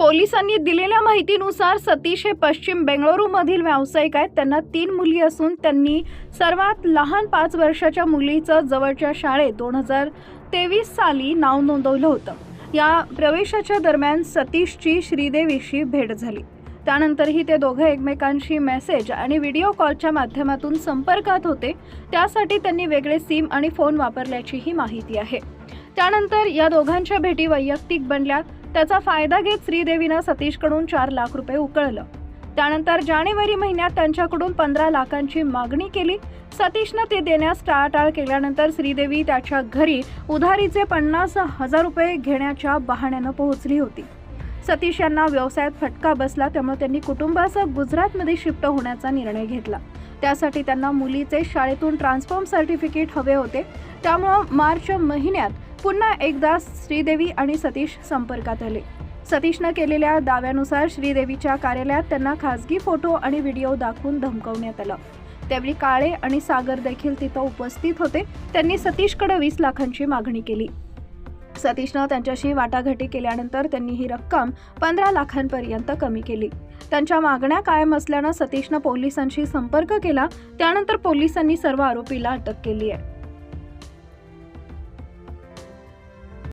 पोलिसांनी दिलेल्या माहितीनुसार सतीश हे पश्चिम बेंगळुरूमधील व्यावसायिक आहेत. त्यांना तीन मुली असून त्यांनी सर्वात लहान पाच वर्षाच्या मुलीचं जवळच्या शाळेत दोन हजार तेवीस साली नाव नोंदवलं होतं. या प्रवेशाच्या दरम्यान सतीशची श्रीदेवीशी भेट झाली. त्यानंतरही ते दोघं एकमेकांशी मेसेज आणि व्हिडिओ कॉलच्या माध्यमातून संपर्कात होते. त्यासाठी त्यांनी वेगळे सिम आणि फोन वापरल्याचीही माहिती आहे. त्यानंतर या दोघांच्या भेटी वैयक्तिक बनल्या. त्याचा फायदा घेत श्रीदेवीनं सतीशकडून चार लाख रुपये उकळलं. त्यानंतर जानेवारी महिन्यात त्यांच्याकडून पंधरा लाखांची मागणी केली. सतीशनं ते देण्यास टाळाटाळ केल्यानंतर श्रीदेवी त्याच्या घरी उधारीचे पन्नास हजार रुपये घेण्याच्या बहाण्यानं पोहोचली होती. सतीश यांना व्यवसायात फटका बसला त्यामुळे त्यांनी कुटुंबासह गुजरातमध्ये शिफ्ट होण्याचा निर्णय घेतला. त्यासाठी त्यांना मुलीचे शाळेतून ट्रान्सफॉर्म सर्टिफिकेट हवे होते. त्यामुळं मार्च महिन्यात पुन्हा एकदा श्रीदेवी आणि सतीश संपर्कात आले. सतीशनं केलेल्या दाव्यानुसार श्रीदेवीच्या कार्यालयात त्यांना खासगी फोटो आणि व्हिडिओ दाखवून धमकवण्यात आलं. त्यावेळी काळे आणि सागर देखील तिथं उपस्थित होते. त्यांनी सतीशकडे वीस लाखांची मागणी केली. सतीशनं त्यांच्याशी वाटाघाटी केल्यानंतर त्यांनी ही रक्कम पंधरा लाखांपर्यंत कमी केली. त्यांच्या मागण्या कायम असल्यानं सतीशनं पोलिसांशी संपर्क केला. त्यानंतर पोलिसांनी सर्व आरोपीला अटक केली आहे